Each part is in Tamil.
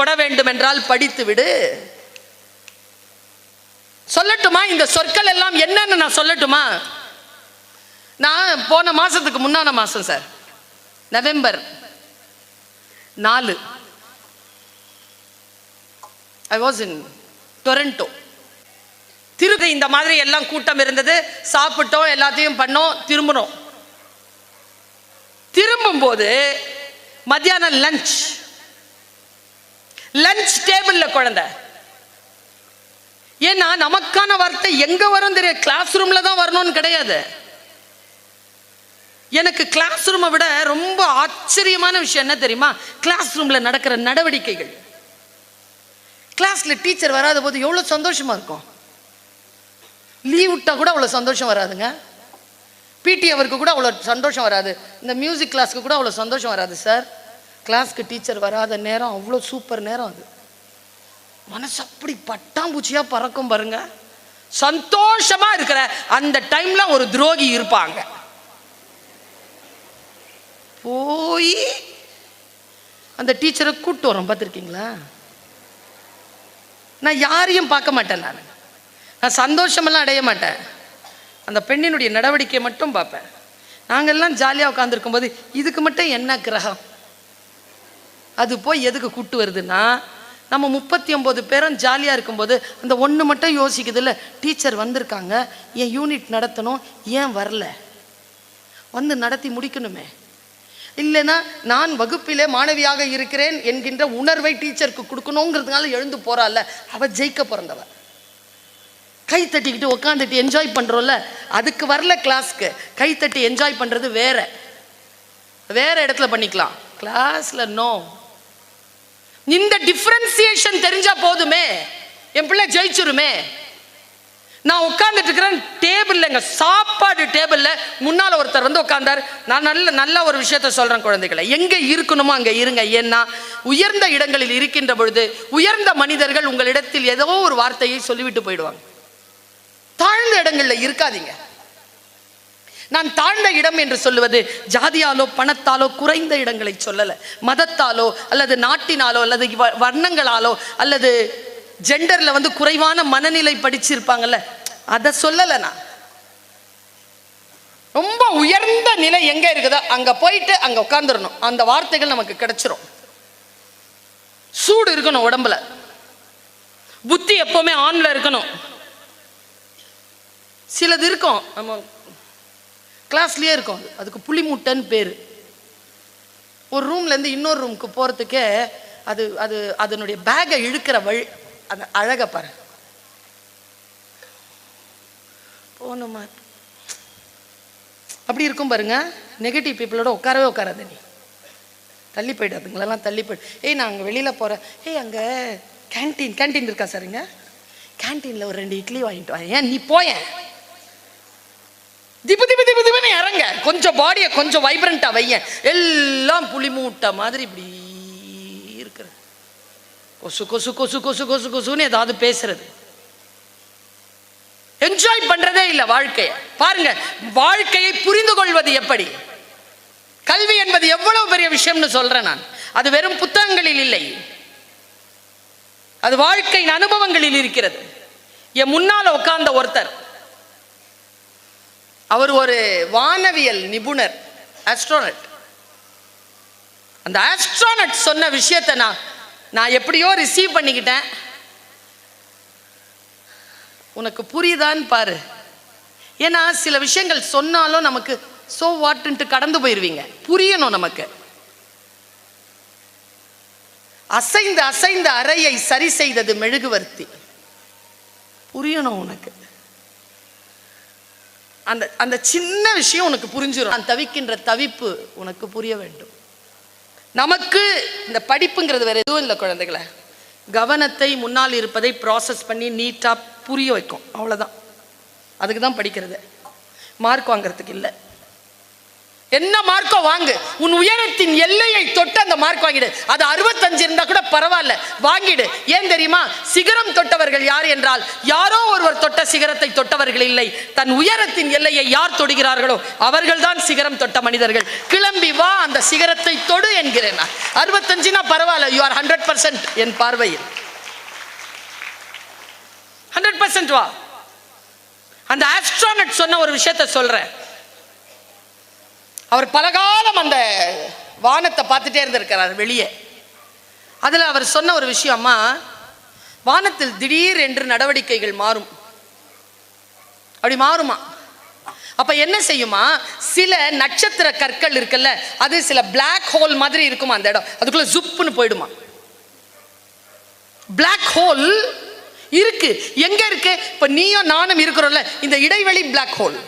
தொட வேண்டும் என்றால் படித்து விடு சொல்லட்டுமா? இந்த சொற்கள் எல்லாம் என்னன்னு நான் சொல்லட்டுமா? நான் போன மாசத்துக்கு முன்னான மாசம் சார். நவம்பர் நாலு. ஐ வாஸ் இன் டொரண்டோ திருக இந்த மாதிரி எல்லாம் கூட்டம் இருந்தது. சாப்பிட்டோம் எல்லாத்தையும் பண்ணோம் திரும்பினோம் திரும்பும்போது மத்தியானம் லஞ்ச் லஞ்ச் டேபிள்ல குழந்தை. ஏன்னா நமக்கான வார்த்தை எங்க வரும் தெரியும்? கிளாஸ் ரூம்ல தான் வரணும்னு கிடையாது. எனக்கு கிளாஸ் ரூமை விட ரொம்ப ஆச்சரியமான விஷயம் என்ன தெரியுமா? கிளாஸ் ரூம்ல நடக்கிற நடவடிக்கைகள். கிளாஸ்ல டீச்சர் வராத போது எவ்வளவு சந்தோஷமா இருக்கும்? லீவ் விட்டா கூட அவ்வளோ சந்தோஷம் வராதுங்க. பிடி அவருக்கு கூட அவ்வளோ சந்தோஷம் வராது. இந்த மியூசிக் கிளாஸ்க்கு கூட அவ்வளோ சந்தோஷம் வராது சார் கிளாஸ்க்கு டீச்சர் வராத நேரம் அவ்வளோ சூப்பர் நேரம் அது. மனசு அப்படி பட்டாம்பூச்சியா பறக்கும் பாருங்க. சந்தோஷமா இருக்கிற அந்த டைம்ல ஒரு துரோகி இருப்பாங்க. போய் அந்த டீச்சரை கூப்பிட்டு வரோம் பார்த்துருக்கீங்களா? நான் யாரையும் பார்க்க மாட்டேன் நான். நான் சந்தோஷமெல்லாம் அடைய மாட்டேன். அந்த பெண்ணினுடைய நடவடிக்கையை மட்டும் பார்ப்பேன். நாங்கெல்லாம் ஜாலியாக உட்காந்துருக்கும் போது இதுக்கு மட்டும் என்ன கிரகம்? அது போய் எதுக்கு கூட்டு வருதுன்னா நம்ம முப்பத்தி ஒம்பது பேரும் ஜாலியாக இருக்கும்போது அந்த ஒன்று மட்டும் யோசிக்குதுல்ல டீச்சர் வந்திருக்காங்க என் யூனிட் நடத்தணும் ஏன் வரல? வந்து நடத்தி முடிக்கணுமே. இல்லைன்னா நான் வகுப்பிலே மாணவியாக இருக்கிறேன் என்கின்ற உணர்வை டீச்சருக்கு கொடுக்கணுங்கிறதுனால எழுந்து போறாள்ல அவ ஜெயிக்க பிறந்தவ. கை தட்டிக்கிட்டு உட்காந்துட்டு என்ஜாய் பண்ணுறோம்ல அதுக்கு வரல கிளாஸ்க்கு கை தட்டி என்ஜாய் பண்ணுறது வேற. வேற இடத்துல பண்ணிக்கலாம். கிளாஸில் நோ இந்த டிஃப்ரென்சியேஷன் தெரிஞ்சா போதுமே. என் பிள்ளை ஜெயிச்சிருமே. நான் உட்கார்ந்துட்டு இருக்கிறேன் டேபிள்ல எங்க சாப்பாடு டேபிள்ல முன்னால ஒருத்தர் வந்து உட்கார்ந்தார். நான் நல்ல நல்ல ஒரு விஷயத்த சொல்றேன் குழந்தைகளை. எங்க இருக்கணுமோ அங்க இருங்க. ஏன்னா உயர்ந்த இடங்களில் இருக்கின்ற பொழுது உயர்ந்த மனிதர்கள் உங்களிடத்தில் ஏதோ ஒரு வார்த்தையை சொல்லிவிட்டு போயிடுவாங்க. தாழ்ந்த இடங்கள்ல இருக்காதீங்க. நான் தாழ்ந்த இடம் என்று சொல்லுவது ஜாதியாலோ பணத்தாலோ குறைந்த இடங்களை சொல்லலை. மதத்தாலோ அல்லது நாட்டினாலோ அல்லது வ- வர்ணங்களாலோ அல்லது ஜெண்டரில் வந்து குறைவான மனநிலை படிச்சிருப்பாங்கல்ல. அதை சொல்லலை நான். ரொம்ப உயர்ந்த நிலை எங்க இருக்குதோ அங்க போயிட்டு அங்க உட்காந்துடணும் அந்த வார்த்தைகள் நமக்கு கிடைச்சிரும். சூடு இருக்கணும் உடம்புல. புத்தி எப்போவுமே ஆன்ல இருக்கணும். சிலது இருக்கும். நம்ம கிளாஸ்லேயே இருக்கும் அது. அதுக்கு புளி முட்டைன்னு ஒரு ரூம்ல இருந்து இன்னொரு ரூமுக்கு போகிறதுக்கே அது அது அதனுடைய பேக்கை இழுக்கிற வழி அந்த அழகை பாரு. போகணுமா அப்படி இருக்கும் பாருங்க. நெகட்டிவ் பீப்புளோட உட்காரவே உட்காராத நீ. தள்ளி போயிடாதுங்களெல்லாம் தள்ளி போய். ஏய் நான் அங்கே வெளியில் போகிறேன் ஏய் அங்கே கேன்டீன் கேன்டீன் இருக்கா சாருங்க கேன்டீனில் ஒரு ரெண்டு இட்லி வாங்கிட்டு வாங்க ஏன் நீ போயேன். திபு திபு திபு இறங்க கொஞ்சம் பாடியை கொஞ்சம் வைப்ரண்ட்டாக வையேன் எல்லாம் புளி மூட்டை மாதிரி இப்படி இருக்கிறது. கொசு கொசு கொசு கொசு கொசு கொசுன்னு ஏதாவது பேசுறது. என்ஜாய் பண்றதே இல்லை வாழ்க்கையை. பாருங்க வாழ்க்கையை புரிந்து கொள்வது எப்படி? கல்வி என்பது எவ்வளவு பெரிய விஷயம்னு சொல்றேன் நான். அது வெறும் புத்தகங்களில் இல்லை. அது வாழ்க்கையின் அனுபவங்களில் இருக்கிறது. என் முன்னால உட்கார்ந்த ஒருத்தர் அவர் ஒரு வானவியல் நிபுணர் ஆஸ்ட்ரோனட் அந்த ஆஸ்ட்ரோனட் சொன்ன விஷயத்தை நான் நான் எப்படியோ ரிசீவ் பண்ணிக்கிட்டேன். உனக்கு புரியுதான்னு பாரு. ஏன்னா சில விஷயங்கள் சொன்னாலும் நமக்கு சோ வாட்டுன்ட்டு கடந்து போயிருவீங்க. புரியணும் நமக்கு. அசைந்த அசைந்த அறையை சரி செய்தது மெழுகுவர்த்தி. புரியணும் உனக்கு. அந்த அந்த சின்ன விஷயம் உனக்கு புரிஞ்சிடும் நான் தவிக்கின்ற தவிப்பு உனக்கு புரிய வேண்டும். நமக்கு இந்த படிப்புங்கிறது வேற எதுவும் இல்லை குழந்தைகளை. கவனத்தை முன்னால் இருப்பதை ப்ராசஸ் பண்ணி நீட்டாக புரிய வைக்கும். அவ்வளோதான் அதுக்கு தான் படிக்கிறது. மார்க் வாங்குறதுக்கு இல்லை. என்ன மார்க்கோ வாங்கு. உன் உயரத்தின் எல்லையை தொட்டு அந்த மார்க் வாங்கிடு. அது அறுபத்தஞ்சு இருந்தா கூட பரவாயில்ல. வாங்கிடு. ஏன் தெரியுமா? சிகரம் தொட்டவர்கள் யார் என்றால் யாரோ ஒருவர் தொட்ட சிகரத்தை தொட்டவர்கள் இல்லை. தன் உயரத்தின் எல்லையை யார் தொடுகிறார்களோ அவர்கள்தான் சிகரம் தொட்ட மனிதர்கள். கிளம்பி வா அந்த சிகரத்தை தொடு என்கிறேன் நான். அறுபத்தஞ்சுனா பரவாயில்ல. யூ ஆர் ஹண்ட்ரட் பர்சன்ட் என் பார்வையில். ஹண்ட்ரட் பர்சன்ட் வா. அந்த ஆஸ்ட்ரானட் சொன்ன ஒரு விஷயத்த சொல்றேன். அவர் பலகாலம் அந்த வானத்தை பார்த்துட்டே இருந்திருக்கிறார் வெளியே. அதில் அவர் சொன்ன ஒரு விஷயம் அம்மா வானத்தில் திடீர் என்று நடவடிக்கைகள் மாறும். அப்படி மாறுமா? அப்ப என்ன செய்யுமா? சில நட்சத்திர கற்கள் இருக்குல்ல அது சில பிளாக் ஹோல் மாதிரி இருக்குமா அந்த இடம்? அதுக்குள்ள ஜுப்புன்னு போயிடுமா? பிளாக் ஹோல் இருக்கு. எங்க இருக்கு? இப்ப நீயும் நானும் இருக்கிறோம்ல இந்த இடைவெளி பிளாக் ஹோல்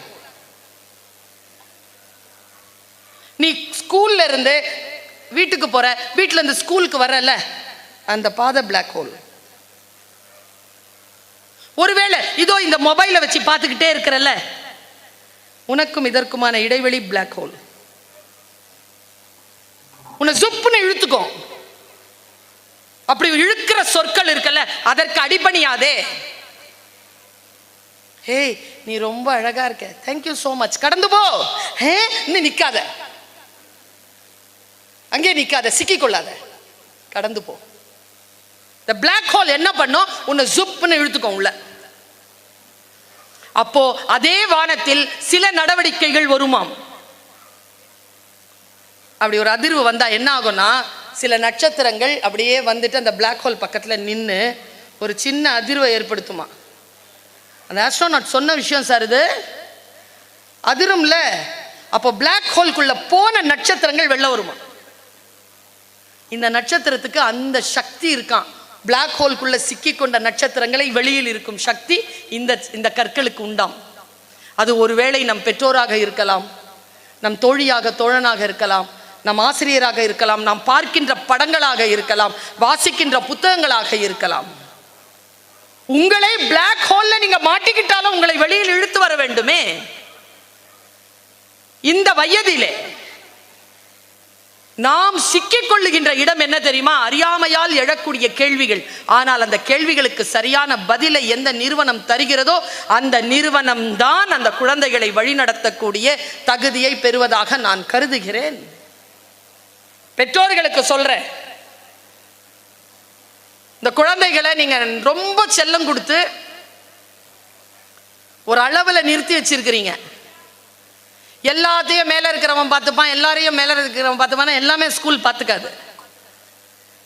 நீ ஸ்கூல்ல இருந்து வீட்டுக்கு போற வீட்டுல இருந்து ஸ்கூலுக்கு வரல. அந்த பாதை பிளாக் ஹோல் ஒருவேளை இதோ இந்த மொபைலை வச்சு பார்த்துக்கிட்டே இருக்கிறல்ல. உனக்கும் இதற்குமான இடைவெளி பிளாக் ஹோல் உன்னை சுப்புன்னு இழுத்துக்கும் அப்படி இழுக்கிற சொற்கள் இருக்கல அதற்கு அடிபணியாதே. ஏய் நீ ரொம்ப அழகா இருக்க. தேங்க்யூ ஸோ மச் கடந்து போ. ஹே இன்னும் நிக்காத. அங்கே நிக்காத சிக்கிக்கொள்ளாத. கடந்து போ. இந்த பிளாக் ஹோல் என்ன பண்ணும் உன்னை ஜுப்புன்னு இழுத்துக்கும் உள்ள. அப்போ அதே வானத்தில் சில நடவடிக்கைகள் வருமாம். அப்படி ஒரு அதிர்வு வந்தா என்ன ஆகும்னா சில நட்சத்திரங்கள் அப்படியே வந்துட்டு அந்த பிளாக் ஹோல் பக்கத்துல நின்று ஒரு சின்ன அதிர்வை ஏற்படுத்துமா. அந்த ஆஸ்ட்ரோநாட் சொன்ன விஷயம் சார் இது. அதிரும்ல. அப்போ பிளாக் ஹோல்குள்ள போன நட்சத்திரங்கள் வெளில வருமா. இந்த நட்சத்திரத்துக்கு அந்த சக்தி இருக்கான் பிளாக் ஹோல்குள்ளே சிக்கி கொண்ட நட்சத்திரங்களை வெளியில் இருக்கும் சக்தி இந்த இந்த கற்களுக்கு உண்டாம். அது ஒருவேளை நம் பெற்றோராக இருக்கலாம் நம் தோழியாக தோழனாக இருக்கலாம் நம் ஆசிரியராக இருக்கலாம் நாம் பார்க்கின்ற படங்களாக இருக்கலாம் வாசிக்கின்ற புத்தகங்களாக இருக்கலாம். உங்களை பிளாக் ஹோல்ல நீங்க மாட்டிக்கிட்டாலும் உங்களை வெளியில் இழுத்து வர வேண்டுமே? இந்த வயதிலே நாம் சிக்கிக் கொள்ளுகின்ற இடம் என்ன தெரியுமா? அறியாமையால் எழக்கூடிய கேள்விகள். ஆனால் அந்த கேள்விகளுக்கு சரியான பதிலை எந்த நிறுவனம் தருகிறதோ அந்த நிறுவனம் தான் அந்த குழந்தைகளை வழிநடத்தக்கூடிய தகுதியை பெறுவதாக நான் கருதுகிறேன். பெற்றோர்களுக்கு சொல்றேன். இந்த குழந்தைகளை நீங்க ரொம்ப செல்லம் கொடுத்து ஒரு அளவில் நிறுத்தி வச்சிருக்கிறீங்க. எல்லாத்தையும் மேலே இருக்கிறவன் பார்த்துப்பான் எல்லாரையும் மேலே இருக்கிறவன் பார்த்துப்பான் எல்லாமே ஸ்கூல் பார்த்துக்காது.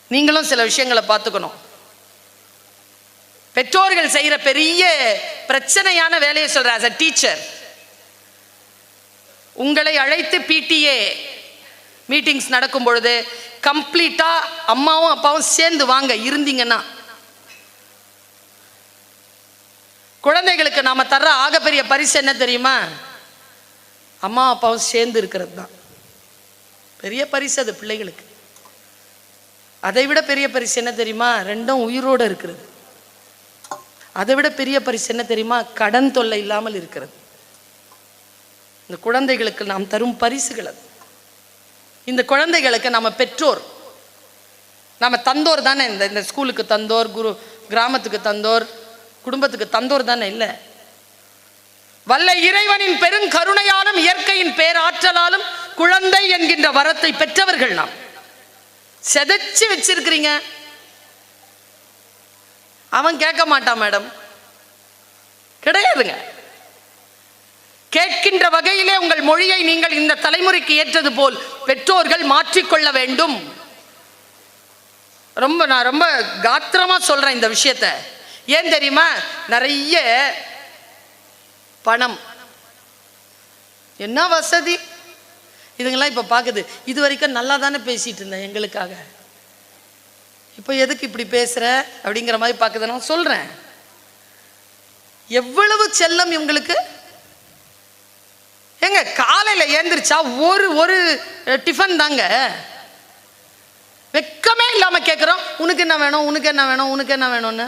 நீங்களும் சில விஷயங்களை பார்த்துக்கணும். பெற்றோர்கள் செய்கிற பெரிய பிரச்சனையான வேலையை சொல்ற அஸ் அ டீச்சர் உங்களை அழைத்து பிடிஏ மீட்டிங்ஸ் நடக்கும் பொழுது கம்ப்ளீட்டா அம்மாவும் அப்பாவும் சேர்ந்து வாங்க இருந்தீங்கன்னா. குழந்தைகளுக்கு நாம தர்ற ஆகப்பெரிய பரிசு என்ன தெரியுமா? அம்மா அப்பாவும் சேர்ந்து இருக்கிறது தான் பெரிய பரிசு அது பிள்ளைகளுக்கு. அதை விட பெரிய பரிசு என்ன தெரியுமா? ரெண்டும் உயிரோடு இருக்கிறது. அதை விட பெரிய பரிசு என்ன தெரியுமா? கடன் தொல்லை இல்லாமல் இருக்கிறது. இந்த குழந்தைகளுக்கு நாம் தரும் பரிசுகள் அது. இந்த குழந்தைகளுக்கு நம்ம பெற்றோர். நம்ம தந்தோர் தானே. இந்த இந்த ஸ்கூலுக்கு தந்தோர் குரு கிராமத்துக்கு தந்தோர் குடும்பத்துக்கு தந்தோர் தானே இல்லை. வல்ல இறைவனின் பெருங்கருணையாலும் இயற்கையின் பேராற்றலாலும் குழந்தை என்கின்ற வரத்தை பெற்றவர்கள் நாம். செதைச்சு வச்சிருக்கிறீங்க. அவன் கேட்க மாட்டான் மேடம். கிடையாதுங்க. கேட்கின்ற வகையிலே உங்கள் மொழியை நீங்கள் இந்த தலைமுறைக்கு ஏற்றது போல் பெற்றோர்கள் மாற்றிக்கொள்ள வேண்டும். ரொம்ப நான் ரொம்ப காத்திரமா சொல்றேன் இந்த விஷயத்த. ஏன் தெரியுமா? நிறைய பணம். என்ன வசதி? இதுங்கெல்லாம் இப்போ பார்க்குது இது வரைக்கும் நல்லா தானே பேசிட்டு இருந்தேன் எங்களுக்காக. இப்போ எதுக்கு இப்படி பேசுகிற அப்படிங்கிற மாதிரி பார்க்குது நான் சொல்கிறேன் எவ்வளவு செல்லம் இவங்களுக்கு? ஏங்க காலையில் ஏந்திரிச்சா ஒரு ஒரு டிஃபன் தாங்க. வெக்கமே இல்லாமல் கேட்குறோம் உனக்கு என்ன வேணும்? உனக்கு என்ன வேணும்? உனக்கு என்ன வேணும்னு?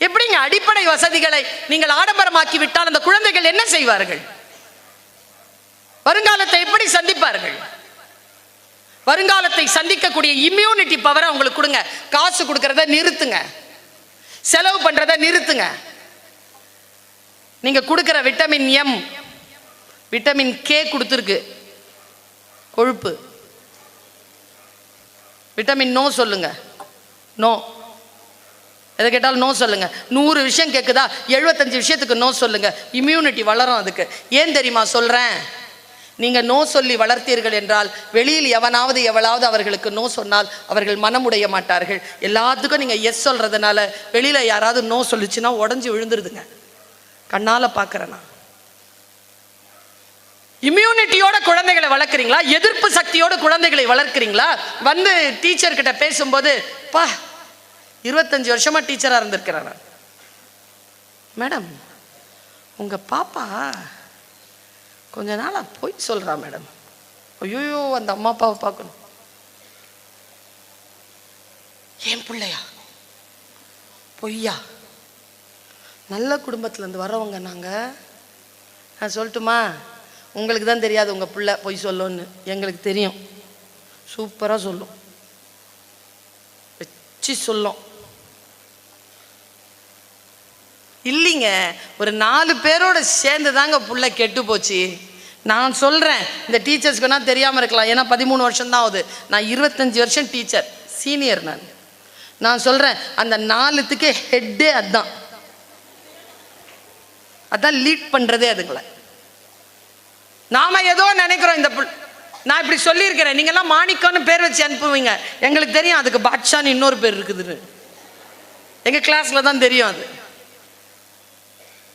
எப்படிங்க அடிப்படை வசதிகளை நீங்கள் ஆடம்பரமாக்கி விட்டால் அந்த குழந்தைகள் என்ன செய்வார்கள்? வருங்காலத்தை எப்படி சந்திப்பார்கள்? வருங்காலத்தை சந்திக்கக்கூடிய இம்யூனிட்டி பவரை அவங்களுக்கு கொடுங்க. காசு கொடுக்கறத நிறுத்துங்க. செலவு பண்றத நிறுத்துங்க. நீங்க கொடுக்கிற விட்டமின் எம் விட்டமின் கே கொடுத்துருக்கு. கொழுப்பு. விட்டமின் நோ சொல்லுங்க. நோ எதை கேட்டாலும் நோ சொல்லுங்கள் நூறு விஷயம் கேட்குதா எழுபத்தஞ்சு விஷயத்துக்கு நோ சொல்லுங்கள் இம்யூனிட்டி வளரும் அதுக்கு. ஏன் தெரியுமா சொல்கிறேன் நீங்கள் நோ சொல்லி வளர்த்தீர்கள் என்றால் வெளியில் எவனாவது எவளாவது அவர்களுக்கு நோ சொன்னால் அவர்கள் மனமுடைய மாட்டார்கள். எல்லாத்துக்கும் நீங்கள் எஸ் சொல்கிறதுனால வெளியில் யாராவது நோ சொல்லுச்சுன்னா உடஞ்சி விழுந்துருதுங்க. கண்ணால் பார்க்குறேன் நான். இம்யூனிட்டியோட குழந்தைகளை வளர்க்குறீங்களா? எதிர்ப்பு சக்தியோட குழந்தைகளை வளர்க்குறீங்களா? வந்து டீச்சர்கிட்ட பேசும்போது பா இருபத்தஞ்சு வருஷமா டீச்சராக இருந்திருக்கிறேன் நான். மேடம் உங்க பாப்பா கொஞ்ச நாளாக போய் சொல்றா மேடம். ஐயோ அந்த அம்மா அப்பாவை பார்க்கணும். ஏன் பிள்ளையா? பொய்யா? நல்ல குடும்பத்துல இருந்து வரவங்க நாங்கள் நான் சொல்லட்டுமா? உங்களுக்கு தான் தெரியாது உங்கள் பிள்ளை பொய் சொல்லுன்னு. எங்களுக்கு தெரியும். சூப்பராக சொல்லும். வச்சு சொல்லும். இல்லைங்க ஒரு நாலு பேரோட சேர்ந்து தாங்க புள்ள கெட்டு போச்சு. நான் சொல்கிறேன் இந்த டீச்சர்ஸ்க்குனா தெரியாமல் இருக்கலாம். ஏன்னா பதிமூணு வருஷம் தான் ஆகுது. நான் இருபத்தஞ்சி வருஷம் டீச்சர் சீனியர் நான். நான் சொல்கிறேன் அந்த நாலுத்துக்கே ஹெட்டே அதான். அதான் லீட் பண்ணுறதே அதுங்களை. நாம ஏதோ நினைக்கிறோம் இந்த புள் நான் இப்படி சொல்லியிருக்கிறேன். நீங்கள்லாம் மாணிக்கம்னு பேர் வச்சு அனுப்புவீங்க. எங்களுக்கு தெரியும் அதுக்கு பாட்ஷான்னு இன்னொரு பேர் இருக்குதுன்னு. எங்கள் கிளாஸில் தான் தெரியும் அது.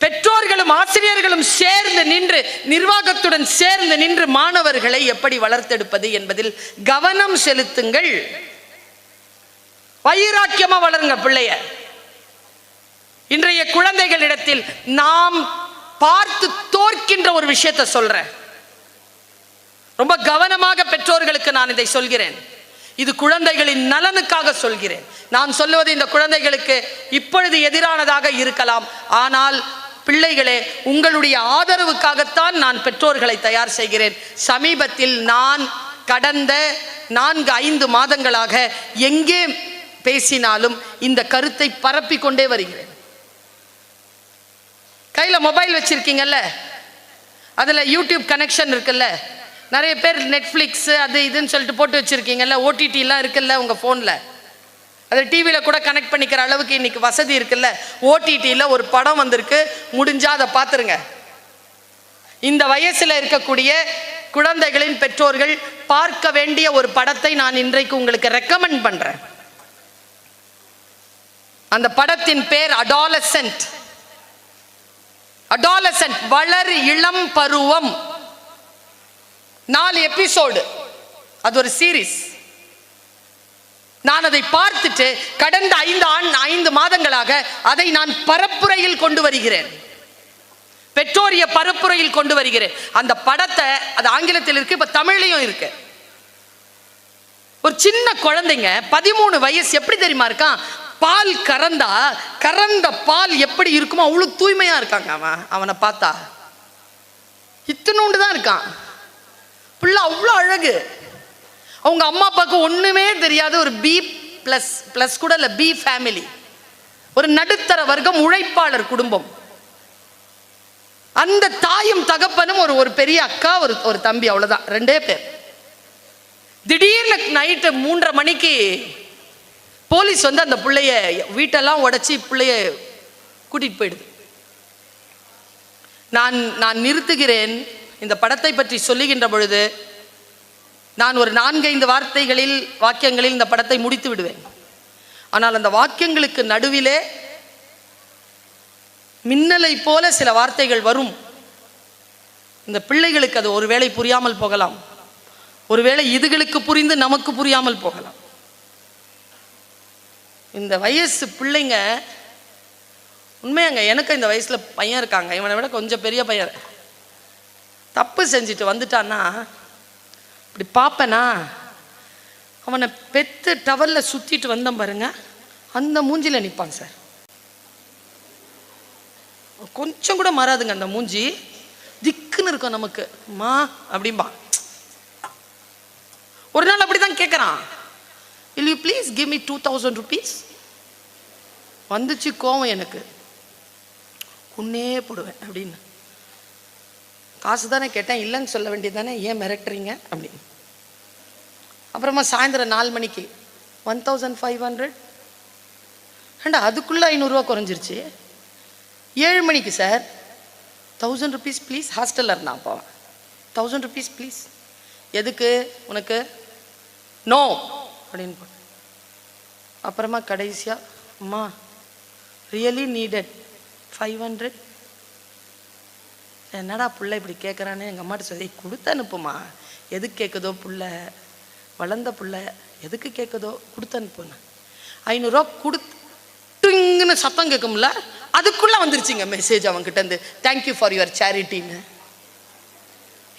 பெற்றோர்களும் ஆசிரியர்களும் சேர்ந்து நின்று நிர்வாகத்துடன் சேர்ந்து நின்று மாணவர்களை எப்படி வளர்த்தெடுப்பது என்பதில் கவனம் செலுத்துங்கள். வைராக்கியமா வளருங்க பிள்ளைய. இன்றைய குழந்தைகளிடத்தில் நாம் பார்த்து தோற்கின்ற ஒரு விஷயத்தை சொல்றேன். ரொம்ப கவனமாக பெற்றோர்களுக்கு நான் இதை சொல்கிறேன். இது குழந்தைகளின் நலனுக்காக சொல்கிறேன். நான் சொல்லுவது இந்த குழந்தைகளுக்கு இப்பொழுது எதிரானதாக இருக்கலாம். ஆனால் பிள்ளைகளே உங்களுடைய ஆதரவுக்காகத்தான் நான் பெற்றோர்களை தயார் செய்கிறேன். சமீபத்தில் நான் கடந்த நான்கு ஐந்து மாதங்களாக எங்கே பேசினாலும் இந்த கருத்தை பரப்பிக் கொண்டே வருகிறேன். கையில் மொபைல் வச்சிருக்கீங்கல்ல? அதில் யூடியூப் கனெக்ஷன் இருக்குல்ல? நிறைய பேர் நெட்ஃப்ளிக்ஸ் அது இதுன்னு சொல்லிட்டு போட்டு வச்சுருக்கீங்கல்ல? ஓடிடிலாம் இருக்குல்ல உங்கள் ஃபோனில் அது டிவியில் கூட கனெக்ட் பண்ணிக்கிற அளவுக்கு இன்றைக்கி வசதி இருக்குல்ல? ஓடிடியில் ஒரு படம் வந்திருக்கு. முடிஞ்சால் அதை பார்த்துருங்க. இந்த வயசில் இருக்கக்கூடிய குழந்தைகளின் பெற்றோர்கள் பார்க்க வேண்டிய ஒரு படத்தை நான் இன்றைக்கு உங்களுக்கு ரெக்கமெண்ட் பண்ணுறேன் அந்த படத்தின் பேர் அடாலசன்ட் அடாலசன்ட் வளர் இளம் பருவம். நாலு எபிசோடு அது ஒரு சீரிஸ் நான் அதை பார்த்துட்டு கடந்த ஐந்து ஆண் ஐந்து மாதங்களாக அதை நான் பரப்புரையில் கொண்டு வருகிறேன். பெற்றோரிய பரப்புரையில் கொண்டு வருகிறேன். அந்த படத்தை அது ஆங்கிலத்தில் இருக்கு இப்ப தமிழ்லையும் இருக்கு. ஒரு சின்ன குழந்தைங்க பதிமூணு வயசு எப்படி தெரியுமா இருக்கான்? பால் கறந்தா கறந்த பால் எப்படி இருக்குமோ அவ்வளோ தூய்மையா இருக்காங்க அவன் அவனை பார்த்தா. இத்தினோண்டு தான் இருக்கான். பிள்ளை அவ்வளோ அழகு. அவங்க அம்மா அப்பாவுக்கு ஒண்ணுமே தெரியாத ஒரு பி ப்ளஸ் ப்ளஸ் கூட இல்லை பி ஃபேமிலி ஒரு நடுத்தர வர்க்கம் உழைப்பாளர் குடும்பம். அந்த தாயும் தகப்பனும் ஒரு ஒரு பெரிய அக்கா ஒரு ஒரு தம்பி அவ்வளவுதான். ரெண்டே பேர். திடீர்னு நைட்டு மூன்றரை மணிக்கு போலீஸ் வந்து அந்த பிள்ளைய வீட்டெல்லாம் உடைச்சி பிள்ளைய கூட்டிட்டு போயிடுது. நான் நான் நிறுத்துகிறேன். இந்த படத்தை பற்றி சொல்லுகின்ற பொழுது நான் ஒரு நான்கைந்து வார்த்தைகளில் வாக்கியங்களில் இந்த படத்தை முடித்து விடுவேன். ஆனால் அந்த வாக்கியங்களுக்கு நடுவிலே மின்னலை போல சில வார்த்தைகள் வரும். இந்த பிள்ளைகளுக்கு அது ஒருவேளை புரியாமல் போகலாம். ஒருவேளை இதுகளுக்கு புரிந்து நமக்கு புரியாமல் போகலாம். இந்த வயசு பிள்ளைங்க உண்மையாங்க எனக்கு இந்த வயசுல பையன் இருக்காங்க. இவனை விட கொஞ்சம் பெரிய பையன். தப்பு செஞ்சுட்டு வந்துட்டான்னா இப்படி பார்ப்பேனா? அவனை பெத்து டவலில் சுற்றிட்டு வந்தேன் பாருங்க. அந்த மூஞ்சியில் நிற்பான் சார். கொஞ்சம் கூட மாறாதுங்க அந்த மூஞ்சி. திக்குன்னு இருக்கும் நமக்கு. மா அப்படிம்பான் ஒரு நாள் அப்படிதான் கேட்குறான் will you please give me two thousand rupees வந்துச்சு கோவம் எனக்கு. உன்னே போடுவேன் அப்படின்னு. காசு தானே கேட்டேன் இல்லைன்னு சொல்ல வேண்டியது தானே ஏன் மிரட்டுறீங்க? அப்படின்னு. அப்புறமா சாயந்தரம் நாலு மணிக்கு ஒன் தௌசண்ட் ஃபைவ் ஹண்ட்ரட் ஏண்டா அதுக்குள்ளே ஐநூறுரூவா குறைஞ்சிருச்சு? ஏழு மணிக்கு சார் தௌசண்ட் ருபீஸ் ப்ளீஸ் ஹாஸ்டலில் இருந்தான் அப்போ. தௌசண்ட் ருபீஸ் ப்ளீஸ் எதுக்கு? உனக்கு? நோ அப்படின்னு போட்டு அப்புறமா கடைசியாக அம்மா ரியலி நீடட் ஃபைவ் ஹண்ட்ரட் என்னடா புள்ள இப்படி கேட்குறான்னு எங்கள் அம்மாட்ட சொல்லி கொடுத்து அனுப்புமா எதுக்கு கேட்குதோ புள்ள? வளர்ந்த புள்ள எதுக்கு கேட்குதோ கொடுத்து அனுப்புன்னு. ஐநூறுரூவா கொடுத்துங்கன்னு சத்தம் கேட்கும்ல அதுக்குள்ளே வந்துருச்சுங்க மெசேஜ் அவன்கிட்ட இருந்து தேங்க்யூ ஃபார் யுவர் சேரிட்டின்னு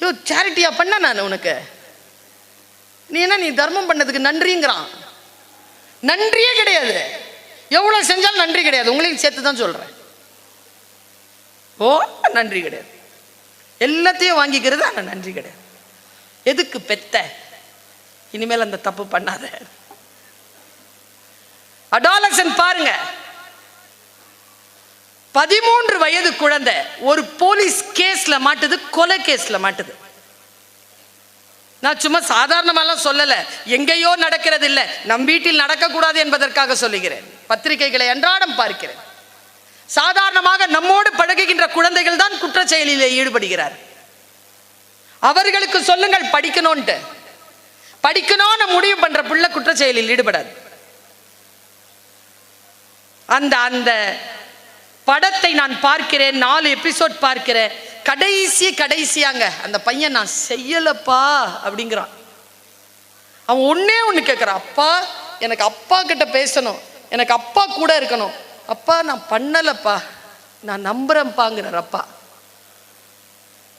ஐயோ சேரிட்டியா பண்ண நான் உனக்கு? நீ என்ன நீ தர்மம் பண்ணதுக்கு நன்றிங்கிறான். நன்றியே கிடையாது. எவ்வளோ செஞ்சாலும் நன்றி கிடையாது. உங்களையும் சேர்த்து தான் சொல்கிறேன் ஓ நன்றி கிடையாது. எல்லாத்தையும் வாங்கிக்கிறது ஆனால் நன்றி கிடையாது. எதுக்கு பெத்த? இனிமேல் அந்த தப்பு பண்ணாத. அடாலசன் பாருங்க. பதிமூன்று வயது குழந்தை ஒரு போலீஸ் கேஸ்ல மாட்டுது கொலை கேஸ்ல மாட்டுது. நான் சும்மா சாதாரணமெல்லாம் சொல்லல. எங்கேயோ நடக்கிறது இல்லை நம் வீட்டில் நடக்கக்கூடாது என்பதற்காக சொல்லுகிறேன். பத்திரிகைகளை அன்றாடம் பார்க்கிறேன். சாதாரணமாக நம்மோடு பழகுகின்ற குழந்தைகள் தான் குற்ற செயலிலே ஈடுபடுகிறார். அவர்களுக்கு சொல்லுங்கள் படிக்கணும்ட்டு படிக்கணும்னு முடிவு பண்ற புள்ள குற்ற செயலில் ஈடுபடாது. அந்த அந்த படத்தை நான் பார்க்கிறேன் நாலு எபிசோட் பார்க்கிறேன். கடைசி கடைசியாங்க அந்த பையன் நான் செய்யலப்பா அப்படிங்கிறான். அவன் ஒன்னே ஒன்று கேட்குறான் அப்பா எனக்கு அப்பா கிட்ட பேசணும். எனக்கு அப்பா கூட இருக்கணும். அப்பா நான் பண்ணலப்பா. நான் நம்புறேன்ப்பாங்கிறார் அப்பா.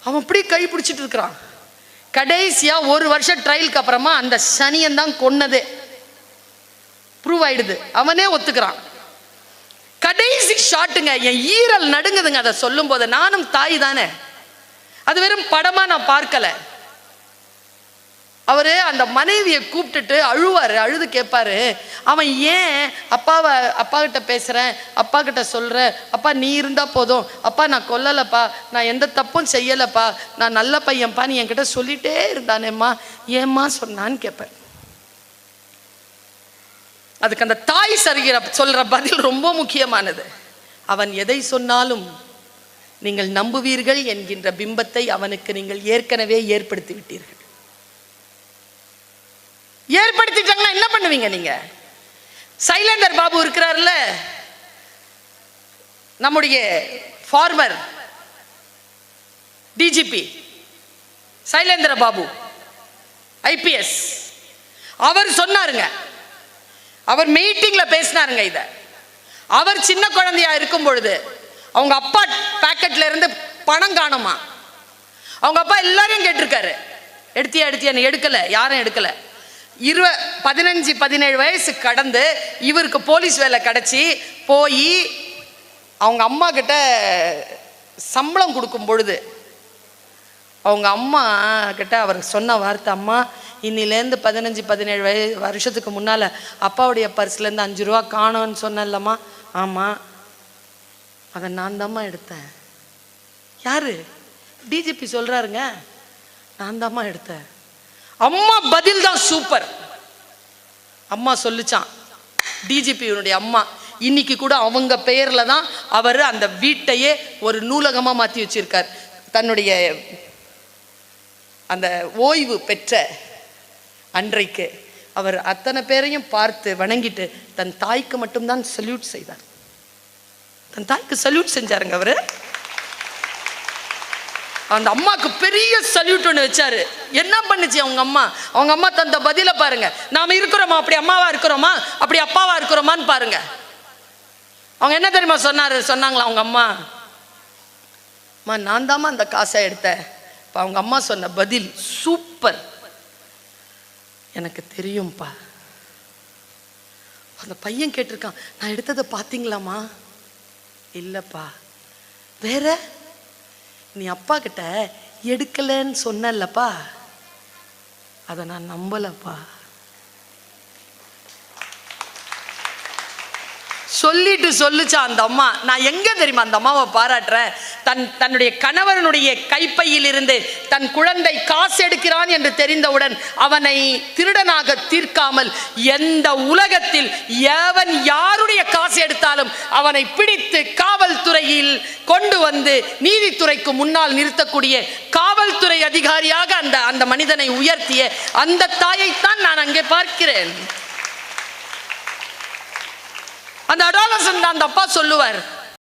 அவன் அப்படி கை பிடிச்சிட்டு இருக்கிறான். கடைசியா ஒரு வருஷம் ட்ரையலுக்கு அப்புறமா அந்த சனியன் தான் கொன்னதே. ப்ரூவ் ஆயிடுது. அவனே ஒத்துக்கிறான். கடைசி ஷாட்டுங்க என் ஈரல் நடுங்குதுங்க அதை சொல்லும் போது நானும் தாய் தானே. அது வெறும் படமா நான் பார்க்கலை. அவரு அந்த மனைவியை கூப்பிட்டுட்டு அழுவாரு அழுது கேட்பாரு. அவன் ஏன் அப்பாவை அப்பா கிட்ட பேசுறேன் அப்பா கிட்ட சொல்கிறேன் அப்பா நீ இருந்தா போதும். அப்பா நான் கொல்லலப்பா. நான் எந்த தப்பும் செய்யலப்பா. நான் நல்ல பையன்ப்பா. நீ என்கிட்ட சொல்லிட்டே இருந்தானேம்மா. ஏம்மா? சொன்னான்னு கேட்பேன் அதுக்கு அந்த தாய் சரிகிற சொல்ற பதில் ரொம்ப முக்கியமானது. அவன் எதை சொன்னாலும் நீங்கள் நம்புவீர்கள் என்கின்ற பிம்பத்தை அவனுக்கு நீங்கள் ஏற்கனவே ஏற்படுத்தி விட்டீர்கள். ஏற்படுத்திட்டாங்கன்னா என்ன பண்ணுவீங்க நீங்க? சைலேந்தர் பாபு இருக்கிறார்ல. நம்முடைய former DGP Sylendra Babu IPS அவர் சொன்னாருங்க. அவர் மீட்டிங்ல பேசினாருங்க இத. அவர் சின்ன குழந்தையா இருக்கும் பொழுது அவங்க அப்பா பேக்கெட்ல இருந்து பணம் காணுமா? அவங்க அப்பா எல்லாரையும் கேட்டிருக்காரு. எடுத்தியா எடுத்தியா எடுக்கல யாரும் எடுக்கலை. இருவ பதினஞ்சு பதினேழு வயசு கடந்து இவருக்கு போலீஸ் வேலை கிடச்சி போய் அவங்க அம்மா கிட்ட சம்பளம் கொடுக்கும் பொழுது அவங்க அம்மா கிட்ட அவர் சொன்ன வார்த்தை அம்மா இன்னிலேருந்து பதினஞ்சு பதினேழு வய வருஷத்துக்கு முன்னால் அப்பாவுடைய பர்ஸ்லேருந்து அஞ்சு ரூபா காணோன்னு சொன்னேன்லம்மா. ஆமாம் அதை நான் தாம்மா எடுத்தேன். யாரு? டிஜிபி சொல்கிறாருங்க நான் தாம்மா எடுத்தேன். அம்மா பதில் தான் சூப்பர் அம்மா சொல்லுச்சான் டிஜிபியினுடைய அம்மா இன்னைக்கு கூட அவங்க பெயர்ல தான் அவர் அந்த வீட்டையே ஒரு நூலகமாக மாற்றி வச்சிருக்கார். தன்னுடைய அந்த ஓய்வு பெற்ற அன்றைக்கு அவர் அத்தனை பேரையும் பார்த்து வணங்கிட்டு தன் தாய்க்கு மட்டும்தான் சல்யூட் செய்தார். தன் தாய்க்கு சல்யூட் செஞ்சாருங்க அவரு. அந்த அம்மாவுக்கு பெரிய சல்யூட் ஒன்று வச்சாரு. என்ன பண்ணுச்சு அவங்க அம்மா? அவங்க அம்மா தந்த பதில பாருங்க. நாம இருக்கிறோமா? அப்படி அம்மாவா இருக்கிறோமா? அப்படி அப்பாவா இருக்கிறோமான்னு பாருங்க. அவங்க என்ன தெரியுமா சொன்னாரு? சொன்னாங்களா அவங்க அம்மா? அம்மா நான் தாம்மா அந்த காசை எடுத்தேன். இப்போ அவங்க அம்மா சொன்ன பதில் சூப்பர் எனக்கு தெரியும்ப்பா அந்த பையன் கேட்டிருக்கான் நான் எடுத்ததை பார்த்தீங்களாம்மா? இல்லைப்பா. வேற? நீ அப்பா கிட்ட எடுக்கலைன்னு சொன்னல்லப்பா அதை நான் நம்பலப்பா. சொல்லிட்டு சொல்லுச்சா அந்த அம்மா. நான் எங்க தெரியுமா அந்த அம்மாவை பாராட்டுறேன்? தன் தன்னுடைய கணவனுடைய கைப்பையில் இருந்து தன் குழந்தை காசு எடுக்கிறான் என்று தெரிந்தவுடன் அவனை திருடனாக தீர்க்காமல் எந்த உலகத்தில் எவன் யாருடைய காசு எடுத்தாலும் அவனை பிடித்து காவல்துறையில் கொண்டு வந்து நீதித்துறைக்கு முன்னால் நிறுத்தக்கூடிய காவல்துறை அதிகாரியாக அந்த அந்த மனிதனை உயர்த்திய அந்த தாயைத்தான் நான் அங்கே பார்க்கிறேன். அந்த அடாலசன் அந்த அப்பா சொல்லுவார்.